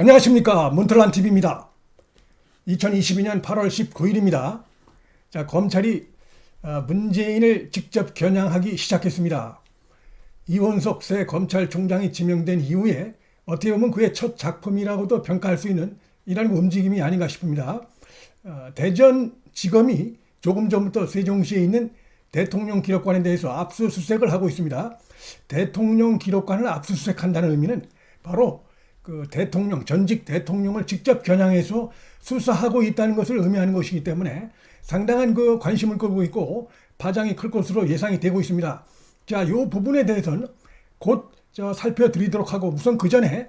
안녕하십니까 몬틀란 TV입니다. 2022년 8월 19일입니다. 자 검찰이 어, 문재인을 직접 겨냥하기 시작했습니다. 이원석 새 검찰총장이 지명된 이후에 어떻게 보면 그의 첫 작품이라고도 평가할 수 있는 이런 움직임이 아닌가 싶습니다. 어, 대전지검이 조금 전부터 세종시에 있는 대통령 기록관에 대해서 압수수색을 하고 있습니다. 대통령 기록관을 압수수색한다는 의미는 바로 그 대통령 전직 대통령을 직접 겨냥해서 수사하고 있다는 것을 의미하는 것이기 때문에 상당한 그 관심을 끌고 있고 파장이 클 것으로 예상이 되고 있습니다. 자, 이 부분에 대해서는 곧 저 살펴드리도록 하고 우선 그 전에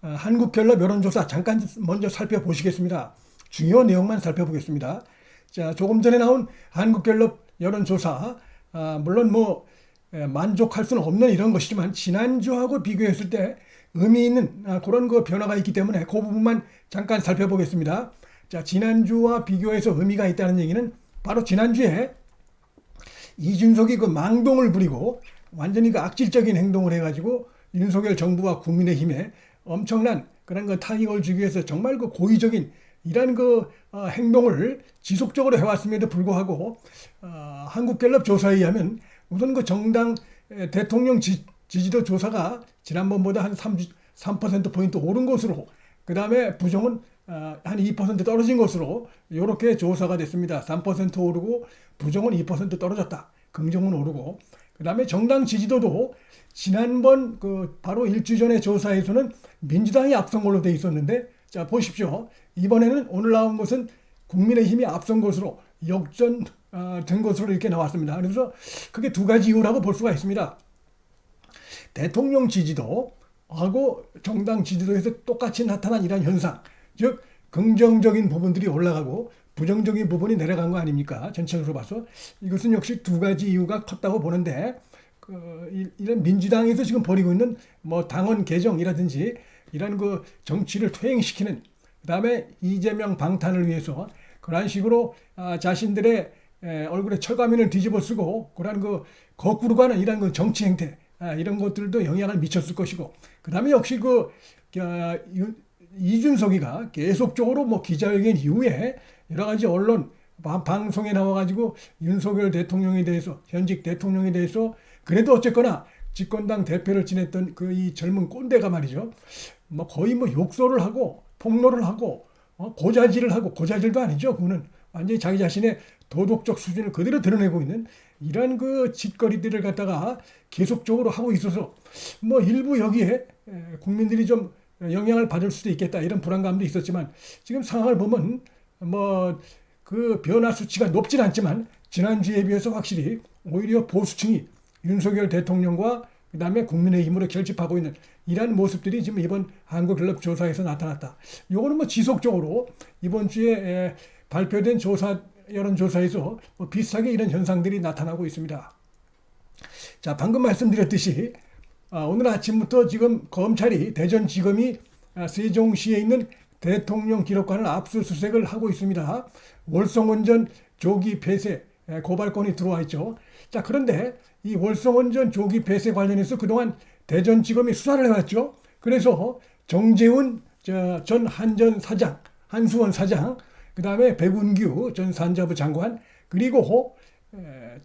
어, 한국갤럽 여론조사 잠깐 먼저 살펴보시겠습니다. 중요한 내용만 살펴보겠습니다. 자, 조금 전에 나온 한국갤럽 여론조사, 아, 물론 뭐 에, 만족할 수는 없는 이런 것이지만 지난주하고 비교했을 때 의미 있는 아, 그런 그 변화가 있기 때문에 그 부분만 잠깐 살펴보겠습니다. 자, 지난주와 비교해서 의미가 있다는 얘기는 바로 지난주에 이준석이 그 망동을 부리고 완전히 그 악질적인 행동을 해가지고 윤석열 정부와 국민의힘에 엄청난 그런 그 타격을 주기 위해서 정말 그 고의적인 이런 그 어, 행동을 지속적으로 해왔음에도 불구하고 어, 한국갤럽 조사에 의하면 우선 그 정당 에, 대통령 지, 지지도 조사가 지난번보다 한 3, 3%포인트 오른 것으로 그 다음에 부정은 어, 한2% 떨어진 것으로 이렇게 조사가 됐습니다. 3% 오르고 부정은 2% 떨어졌다. 긍정은 오르고 그 다음에 정당 지지도도 지난번 그 바로 일주 전에 조사에서는 민주당이 앞선 걸로 돼 있었는데 자 보십시오. 이번에는 오늘 나온 것은 국민의힘이 앞선 것으로 역전 어, 된 것으로 이렇게 나왔습니다. 그래서 그게 두 가지 이유라고 볼 수가 있습니다. 대통령 지지도 하고 정당 지지도에서 똑같이 나타난 이런 현상, 즉 긍정적인 부분들이 올라가고 부정적인 부분이 내려간 거 아닙니까? 전체적으로 봐서 이것은 역시 두 가지 이유가 컸다고 보는데 그 이- 이런 민주당에서 지금 벌이고 있는 뭐 당원 개정이라든지 이런 그 정치를 퇴행시키는 그다음에 이재명 방탄을 위해서 그런 식으로 아, 자신들의 에, 얼굴에 철가면을 뒤집어 쓰고 그런 그 거꾸로 가는 이런 그 정치 행태 아, 이런 것들도 영향을 미쳤을 것이고 그다음에 역시 그 어, 유- 이준석이가 계속적으로 뭐 기자회견 이후에 여러 가지 언론 바- 방송에 나와가지고 윤석열 대통령에 대해서 현직 대통령에 대해서 그래도 어쨌거나 집권당 대표를 지냈던 그 이 젊은 꼰대가 말이죠. 뭐 거의 뭐 욕설을 하고 폭로를 하고 어, 고자질을 하고 고자질도 아니죠 그거는 완전히 자기 자신의 도덕적 수준을 그대로 드러내고 있는 이런 그 짓거리들을 갖다가 계속적으로 하고 있어서 뭐 일부 여기에 에, 국민들이 좀 영향을 받을 수도 있겠다 이런 불안감도 있었지만 지금 상황을 보면 뭐 그 변화 수치가 높진 않지만 지난주에 비해서 확실히 오히려 보수층이 윤석열 대통령과 그다음에 국민의힘으로 결집하고 있는 이러한 모습들이 지금 이번 한국갤럽 조사에서 나타났다. 요거는 뭐 지속적으로 이번 주에 에, 발표된 조사 여론조사에서 뭐 비슷하게 이런 현상들이 나타나고 있습니다. 자, 방금 말씀드렸듯이 아, 오늘 아침부터 지금 검찰이 대전지검이 아, 세종시에 있는 대통령 기록관을 압수수색을 하고 있습니다. 월성원전 조기 폐쇄 에, 고발건이 들어와 있죠. 자, 그런데 이 월성원전 조기 폐쇄 관련해서 그동안 대전지검이 수사를 해왔죠. 그래서 정재훈 저, 전 한전 사장, 한수원 사장, 그 다음에 백운규 전 산자부 장관, 그리고 에,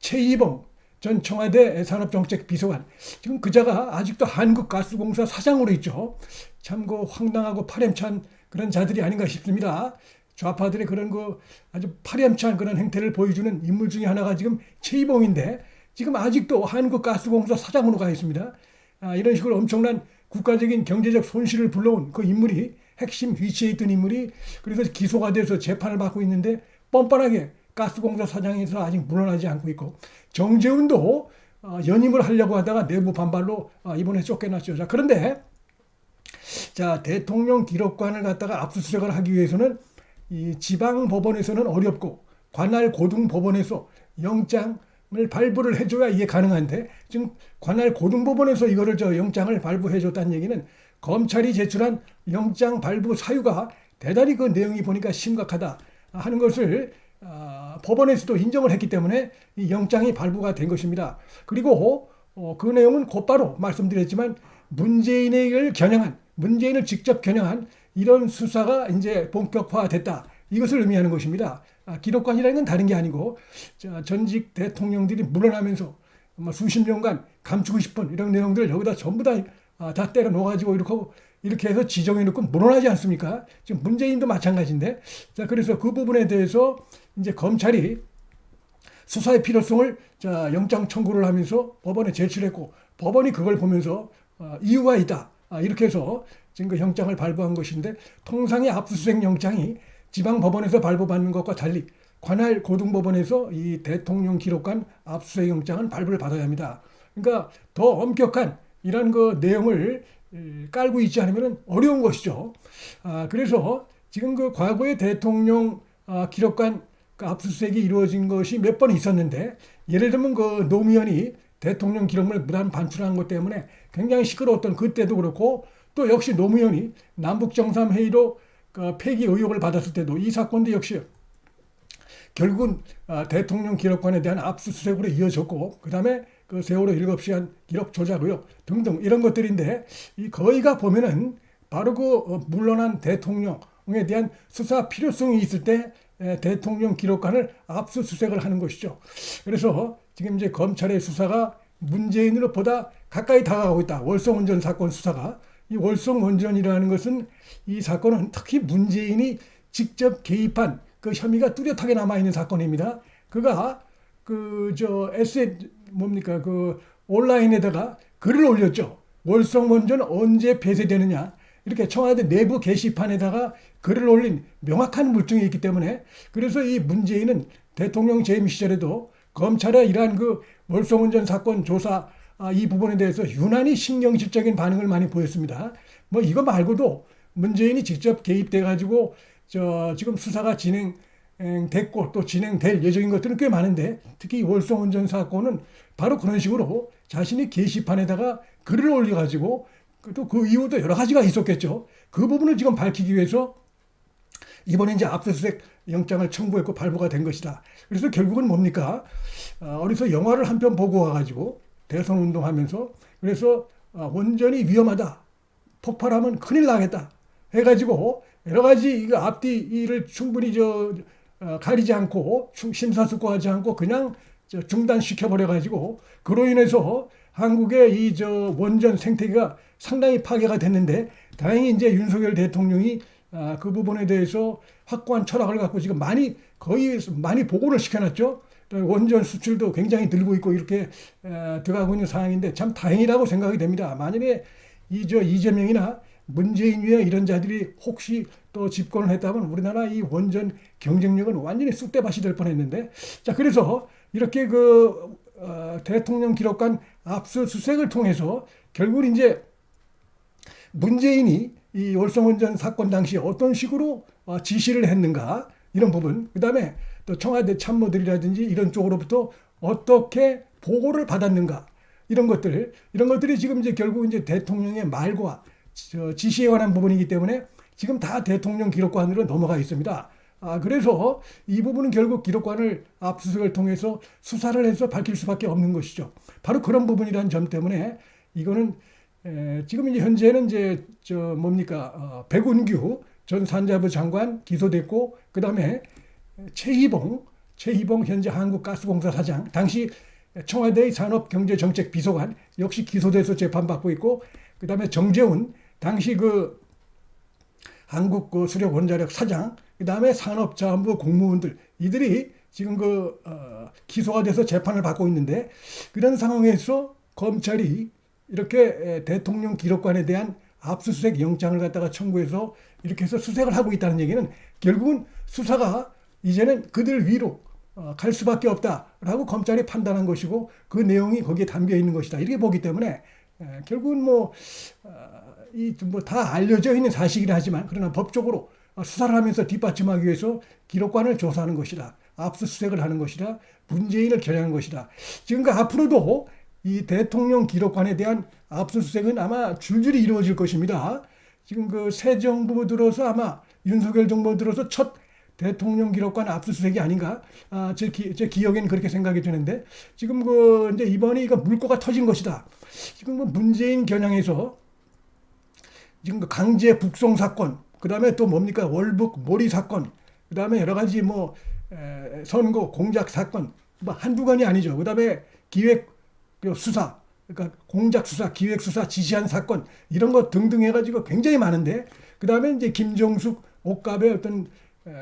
최이봉 전 청와대 산업정책비서관 지금 그자가 아직도 한국가스공사 사장으로 있죠. 참 그 황당하고 파렴치한 그런 자들이 아닌가 싶습니다. 좌파들의 그런 그 아주 파렴치한 그런 행태를 보여주는 인물 중에 하나가 지금 최이봉인데 지금 아직도 한국가스공사 사장으로 가 있습니다. 아, 이런 식으로 엄청난 국가적인 경제적 손실을 불러온 그 인물이 핵심 위치에 있던 인물이 그래서 기소가 돼서 재판을 받고 있는데 뻔뻔하게 가스공사 사장에서 아직 물러나지 않고 있고 정재훈도 어, 연임을 하려고 하다가 내부 반발로 어, 이번에 쫓겨났죠. 자 그런데 자 대통령 기록관을 갖다가 압수수색을 하기 위해서는 이 지방 법원에서는 어렵고 관할 고등 법원에서 영장을 발부를 해줘야 이게 가능한데 지금 관할 고등 법원에서 이거를 저 영장을 발부해줬다는 얘기는 검찰이 제출한 영장 발부 사유가 대단히 그 내용이 보니까 심각하다 하는 것을 아, 법원에서도 인정을 했기 때문에 이 영장이 발부가 된 것입니다. 그리고 어, 그 내용은 곧바로 말씀드렸지만 문재인을 겨냥한 문재인을 직접 겨냥한 이런 수사가 이제 본격화됐다. 이것을 의미하는 것입니다. 아, 기록관이라는 건 다른 게 아니고 자, 전직 대통령들이 물러나면서 뭐 수십 년간 감추고 싶은 이런 내용들을 여기다 전부 다, 아, 다 때려 넣어가지고 이렇게 이렇게 해서 지정해 놓고 물러나지 않습니까? 지금 문재인도 마찬가지인데 자 그래서 그 부분에 대해서 이제 검찰이 수사의 필요성을 자 영장 청구를 하면서 법원에 제출했고 법원이 그걸 보면서 어, 이유가 있다 아, 이렇게 해서 지금 그 영장을 발부한 것인데 통상의 압수수색 영장이 지방 법원에서 발부받는 것과 달리 관할 고등법원에서 이 대통령 기록관 압수수색 영장은 발부를 받아야 합니다. 그러니까 더 엄격한 이런 그 내용을 에, 깔고 있지 않으면 어려운 것이죠. 아, 그래서 지금 그 과거에 대통령 아, 기록관 그 압수수색이 이루어진 것이 몇 번 있었는데 예를 들면 그 노무현이 대통령 기록물 무단 반출한 것 때문에 굉장히 시끄러웠던 그때도 그렇고 또 역시 노무현이 남북 정상회의로 그 폐기 의혹을 받았을 때도 이 사건도 역시 결국은 아, 대통령 기록관에 대한 압수수색으로 이어졌고 그다음에 그 세월호 일곱 시간 기록 조작 의혹 등등 이런 것들인데 이 거의가 보면은 바로 그 어, 물러난 대통령에 대한 수사 필요성이 있을 때 에, 대통령 기록관을 압수수색을 하는 것이죠. 그래서 지금 이제 검찰의 수사가 문재인으로 보다 가까이 다가가고 있다. 월성원전 사건 수사가 이 월성원전이라는 것은 이 사건은 특히 문재인이 직접 개입한 그 혐의가 뚜렷하게 남아 있는 사건입니다. 그가 그저 에세 뭡니까 그 온라인에다가 글을 올렸죠. 월성원전 언제 폐쇄되느냐 이렇게 청와대 내부 게시판에다가 글을 올린 명확한 물증이 있기 때문에 그래서 이 문재인은 대통령 재임 시절에도 검찰의 이러한 그 월성원전 사건 조사 아, 이 부분에 대해서 유난히 신경질적인 반응을 많이 보였습니다. 뭐 이거 말고도 문재인이 직접 개입돼 가지고 저 지금 수사가 진행 됐고 또 진행될 예정인 것들은 꽤 많은데 특히 월성원전 사건은 바로 그런 식으로 자신이 게시판에다가 글을 올려가지고 또 그 이유도 여러 가지가 있었겠죠. 그 부분을 지금 밝히기 위해서 이번에 이제 압수수색 영장을 청구했고 발부가 된 것이다. 그래서 결국은 뭡니까? 어, 어디서 영화를 한 편 보고 와가지고 대선 운동하면서 그래서 어, 원전이 위험하다. 폭발하면 큰일 나겠다. 해가지고 여러 가지 이거 앞뒤를 충분히 저 어, 가리지 않고 심사숙고하지 않고 그냥 중단시켜 버려 가지고 그로 인해서 한국의 이 저 원전 생태계가 상당히 파괴가 됐는데 다행히 이제 윤석열 대통령이 아, 그 부분에 대해서 확고한 철학을 갖고 지금 많이 거의 많이 보고를 시켜놨죠. 원전 수출도 굉장히 늘고 있고 이렇게 에, 들어가고 있는 상황인데 참 다행이라고 생각이 됩니다. 만약에 이 저 이재명이나 문재인 위에 이런 자들이 혹시 또 집권을 했다면 우리나라 이 원전 경쟁력은 완전히 쑥대밭이 될 뻔했는데. 자 그래서 이렇게 그 어, 대통령 기록관 압수수색을 통해서 결국 이제 문재인이 이 월성원전 사건 당시 어떤 식으로 어, 지시를 했는가 이런 부분 그 다음에 또 청와대 참모들이라든지 이런 쪽으로부터 어떻게 보고를 받았는가 이런 것들 이런 것들이 지금 이제 결국 이제 대통령의 말과 지시에 관한 부분이기 때문에 지금 다 대통령 기록관으로 넘어가 있습니다. 아, 그래서 이 부분은 결국 기록관을 압수수색을 통해서 수사를 해서 밝힐 수밖에 없는 것이죠. 바로 그런 부분이라는 점 때문에 이거는 에, 지금 이제 현재는 이제 저 뭡니까 어, 백운규 전 산자부 장관 기소됐고 그 다음에 최희봉 최희봉 현재 한국가스공사 사장 당시 청와대의 산업경제정책 비서관 역시 기소돼서 재판받고 있고 그 다음에 정재훈 당시 그 한국 그 수력 원자력 사장 그 다음에 산업자원부 공무원들 이들이 지금 그 어, 기소가 돼서 재판을 받고 있는데 그런 상황에서 검찰이 이렇게 대통령 기록관에 대한 압수수색 영장을 갖다가 청구해서 이렇게 해서 수색을 하고 있다는 얘기는 결국은 수사가 이제는 그들 위로 어, 갈 수밖에 없다라고 검찰이 판단한 것이고 그 내용이 거기에 담겨 있는 것이다. 이렇게 보기 때문에 결국은 뭐 이뭐다 어, 알려져 있는 사실이긴 하지만 그러나 법적으로 수사를 하면서 뒷받침하기 위해서 기록관을 조사하는 것이다. 압수수색을 하는 것이다. 문재인을 겨냥한 것이다. 지금까 앞으로도 이 대통령 기록관에 대한 압수수색은 아마 줄줄이 이루어질 것입니다. 지금 그 새 정부 들어서 아마 윤석열 정부 들어서 첫 대통령 기록관 압수수색이 아닌가? 아, 제, 기, 제 기억엔 그렇게 생각이 드는데 지금 그 이제 이번에 이거 물꼬가 터진 것이다. 지금 뭐 문재인 겨냥해서 지금 그 강제 북송 사건, 그 다음에 또 뭡니까 월북 몰이 사건, 그 다음에 여러 가지 뭐 에, 선거 공작 사건, 뭐 한두 건이 아니죠. 그 다음에 기획 그 수사, 그러니까 공작 수사, 기획 수사 지시한 사건 이런 거 등등 해가지고 굉장히 많은데 그 다음에 이제 김정숙 옥갑의 어떤 에,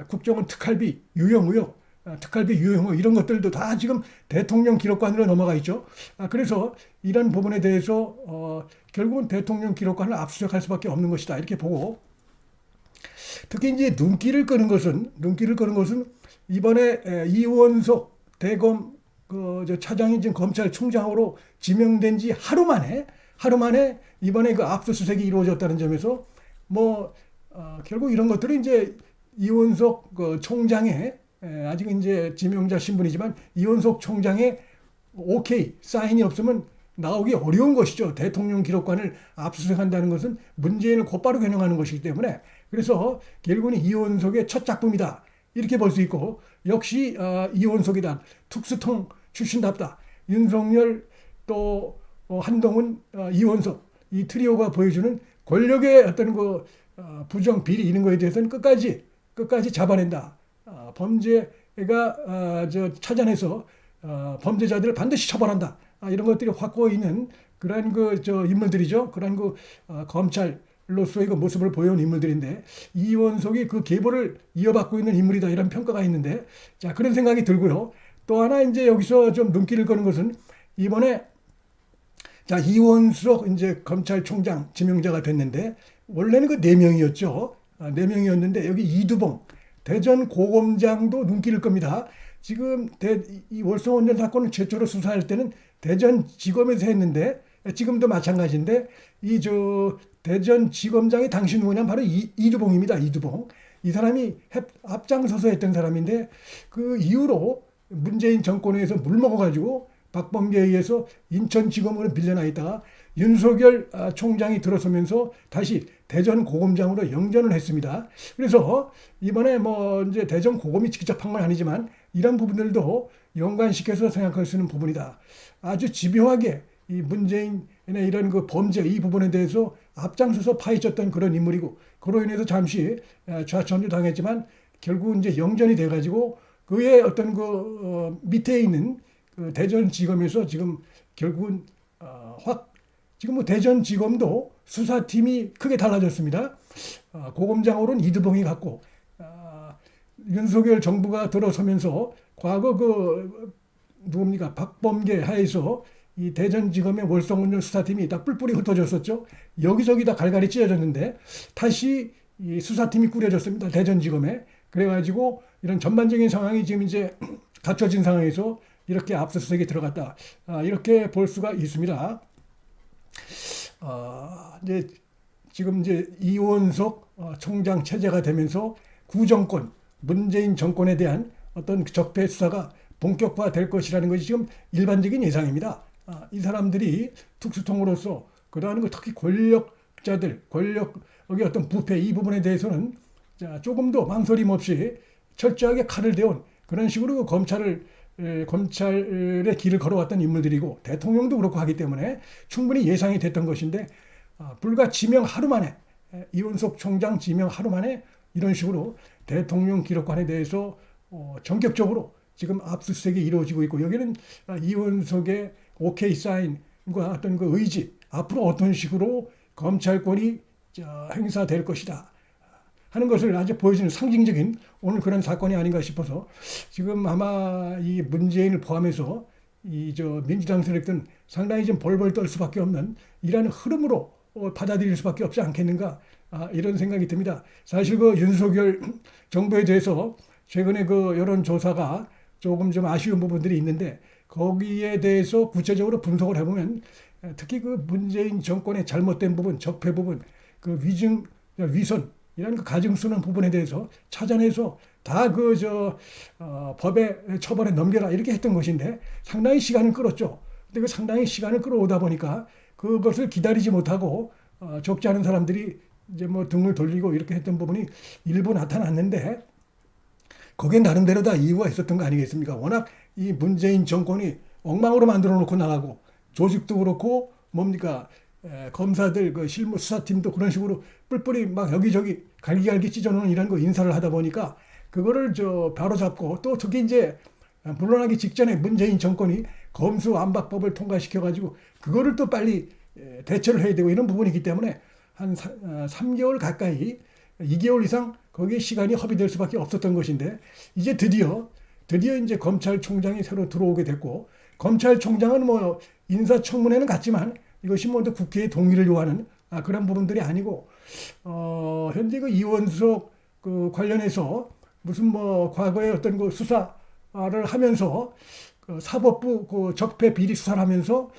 국정원 특활비 유용 의혹, 아, 특활비 유용 의혹 이런 것들도 다 지금 대통령 기록관으로 넘어가 있죠. 아, 그래서 이런 부분에 대해서 어, 결국은 대통령 기록관을 압수수색할 수밖에 없는 것이다 이렇게 보고 특히 이제 눈길을 끄는 것은 눈길을 끄는 것은 이번에 에, 이원석 대검 그저 차장이 지금 검찰총장으로 지명된 지 하루 만에 하루 만에 이번에 그 압수수색이 이루어졌다는 점에서 뭐 어, 결국 이런 것들이 이제 이원석 그 총장의 에, 아직 이제 지명자 신분이지만 이원석 총장의 오케이 사인이 없으면 나오기 어려운 것이죠. 대통령 기록관을 압수수색한다는 것은 문재인을 곧바로 겨냥하는 것이기 때문에. 그래서 결국은 이원석의 첫 작품이다. 이렇게 볼 수 있고 역시 어, 이원석이다. 특수통 출신답다. 윤석열 또 어, 한동훈 어, 이원석 이 트리오가 보여주는 권력의 어떤 그 어, 부정 비리 이런 거에 대해서는 끝까지 끝까지 잡아낸다 어, 범죄가 어, 저 찾아내서 어, 범죄자들을 반드시 처벌한다. 아, 이런 것들이 확고 있는 그런 그 저 인물들이죠. 그런 그 어, 검찰로서의 그 모습을 보여온 인물들인데 이원석이 그 계보를 이어받고 있는 인물이다 이런 평가가 있는데 자 그런 생각이 들고요. 또 하나 이제 여기서 좀 눈길을 끄는 것은 이번에 자 이원석 이제 검찰총장 지명자가 됐는데 원래는 그 네 명이었죠. 아, 네 명이었는데 여기 이두봉 대전 고검장도 눈길을 끕니다. 지금 대, 이 월성 원전 사건을 최초로 수사할 때는 대전 지검에서 했는데 지금도 마찬가지인데 이 저 대전 지검장이 당시 누구냐면 바로 이, 이두봉입니다. 이두봉. 이 사람이 햅- 앞장서서 했던 사람인데 그 이후로 문재인 정권에서 물 먹어가지고 박범계에 의해서 인천지검으로 밀려나 있다가 윤석열 아, 총장이 들어서면서 다시 대전 고검장으로 영전을 했습니다. 그래서 이번에 뭐 이제 대전 고검이 직접 한 건 아니지만 이런 부분들도 연관시켜서 생각할 수 있는 부분이다. 아주 집요하게 이 문재인의 이런 그 범죄 이 부분에 대해서 앞장서서 파헤쳤던 그런 인물이고 그로 인해서 잠시 아, 좌천도 당했지만 결국 이제 영전이 돼가지고 그의 어떤 그 어, 밑에 있는 그 대전지검에서 지금 결국은 어, 확 지금 뭐 대전지검도 수사팀이 크게 달라졌습니다. 어, 고검장으로는 이두봉이 갔고 아, 윤석열 정부가 들어서면서 과거 그 누굽니까 박범계 하에서 이 대전지검의 월성운전 수사팀이 다 뿔뿔이 흩어졌었죠. 여기저기 다 갈갈이 찢어졌는데 다시 이 수사팀이 꾸려졌습니다. 대전지검에 그래가지고 이런 전반적인 상황이 지금 이제 갖춰진 상황에서 이렇게 압수수색에 들어갔다. 아, 이렇게 볼 수가 있습니다. 어, 이제 지금 이제 이원석 어, 총장 체제가 되면서 구정권 문재인 정권에 대한 어떤 적폐 수사가 본격화될 것이라는 것이 지금 일반적인 예상입니다. 아, 이 사람들이 특수통으로서 그러한 그 특히 권력자들 권력의 어떤 부패 이 부분에 대해서는 자, 조금도 망설임 없이 철저하게 칼을 대온 그런 식으로 그 검찰을 에, 검찰의 길을 걸어왔던 인물들이고 대통령도 그렇고 하기 때문에 충분히 예상이 됐던 것인데 아, 불과 지명 하루 만에 에, 이원석 총장 지명 하루 만에 이런 식으로 대통령 기록관에 대해서 어, 전격적으로 지금 압수수색이 이루어지고 있고 여기는 아, 이원석의 오케이 사인과 어떤 그 의지 앞으로 어떤 식으로 검찰권이 저, 행사될 것이다. 하는 것을 아주 보여주는 상징적인 오늘 그런 사건이 아닌가 싶어서 지금 아마 이 문재인을 포함해서 이 저 민주당 세력들은 상당히 좀 벌벌 떨 수밖에 없는 이러한 흐름으로 어, 받아들일 수밖에 없지 않겠는가 아, 이런 생각이 듭니다. 사실 그 윤석열 정부에 대해서 최근에 그 여론 조사가 조금 좀 아쉬운 부분들이 있는데 거기에 대해서 구체적으로 분석을 해보면 특히 그 문재인 정권의 잘못된 부분, 적폐 부분, 그 위증, 위선 이런 그 가증스러운 부분에 대해서 찾아내서 다 그 저 어, 법의 처벌에 넘겨라 이렇게 했던 것인데 상당히 시간을 끌었죠. 근데 그 상당히 시간을 끌어오다 보니까 그것을 기다리지 못하고 어, 적지 않은 사람들이 이제 뭐 등을 돌리고 이렇게 했던 부분이 일부 나타났는데 거기에 나름대로 다 이유가 있었던 거 아니겠습니까? 워낙 이 문재인 정권이 엉망으로 만들어 놓고 나가고 조직도 그렇고 뭡니까 에, 검사들 그 실무 수사팀도 그런 식으로 뿔뿔이 막 여기저기 갈기갈기 찢어놓는 이런 거 인사를 하다 보니까 그거를 저 바로 잡고 또 특히 이제 물러나기 직전에 문재인 정권이 검수 안박법을 통과시켜 가지고 그거를 또 빨리 에, 대처를 해야 되고 이런 부분이기 때문에 한 사, 어, 3개월 가까이 2개월 이상 거기에 시간이 허비될 수밖에 없었던 것인데 이제 드디어 드디어 이제 검찰총장이 새로 들어오게 됐고 검찰총장은 뭐 인사청문회는 같지만 이것이 뭐 국회의 동의를 요하는 아, 그런 부분들이 아니고 어, 현재 그 이원석 그 관련해서 무슨 뭐 과거에 어떤 그 수사를 하면서 그 사법부 그 적폐 비리 수사를 하면서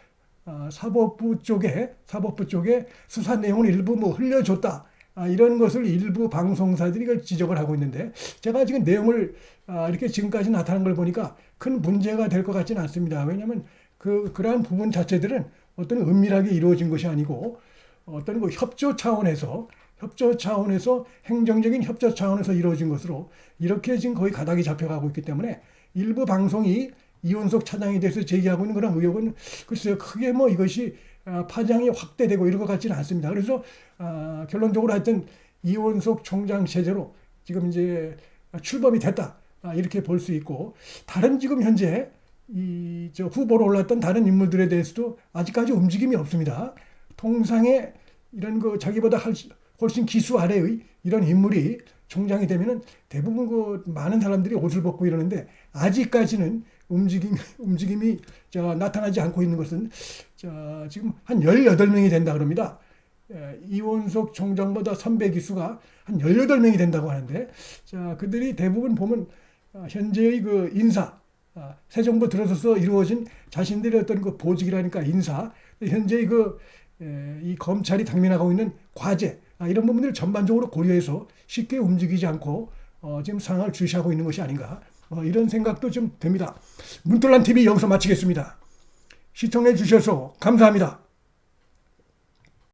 아, 사법부 쪽에 사법부 쪽에 수사 내용을 일부 뭐 흘려줬다. 아, 이런 것을 일부 방송사들이 그걸 지적을 하고 있는데 제가 지금 내용을 아, 이렇게 지금까지 나타난 걸 보니까 큰 문제가 될 것 같지는 않습니다. 왜냐하면 그 그러한 부분 자체들은 어떤 은밀하게 이루어진 것이 아니고 어떤 그 협조 차원에서 협조 차원에서 행정적인 협조 차원에서 이루어진 것으로 이렇게 지금 거의 가닥이 잡혀가고 있기 때문에 일부 방송이 이원석 차장에 대해서 제기하고 있는 그런 의혹은 글쎄요 크게 뭐 이것이 아, 파장이 확대되고 이런 것 같지는 않습니다. 그래서 아, 결론적으로 하여튼 이원석 총장 체제로 지금 이제 출범이 됐다 아, 이렇게 볼 수 있고 다른 지금 현재 이 저 후보로 올랐던 다른 인물들에 대해서도 아직까지 움직임이 없습니다. 통상의 이런 그 자기보다 훨씬- 기수 아래의 이런 인물이 총장이 되면은 대부분 그 많은 사람들이 옷을 벗고 이러는데 아직까지는 움직임 움직임이 저 나타나지 않고 있는 것은 저 지금 한 18명이 된다 그럽니다. 예, 이원석 총장보다 선배 기수가 한 18명이 된다고 하는데 자, 그들이 대부분 보면 아, 현재의 그 인사 아, 새 정부 들어서서 이루어진 자신들의 어떤 그 보직이라니까 인사 현재의 그 에, 이 검찰이 당면하고 있는 과제 아, 이런 부분들을 전반적으로 고려해서 쉽게 움직이지 않고 어, 지금 상황을 주시하고 있는 것이 아닌가 어, 이런 생각도 좀 됩니다. 문돌란 TV 여기서 마치겠습니다. 시청해 주셔서 감사합니다.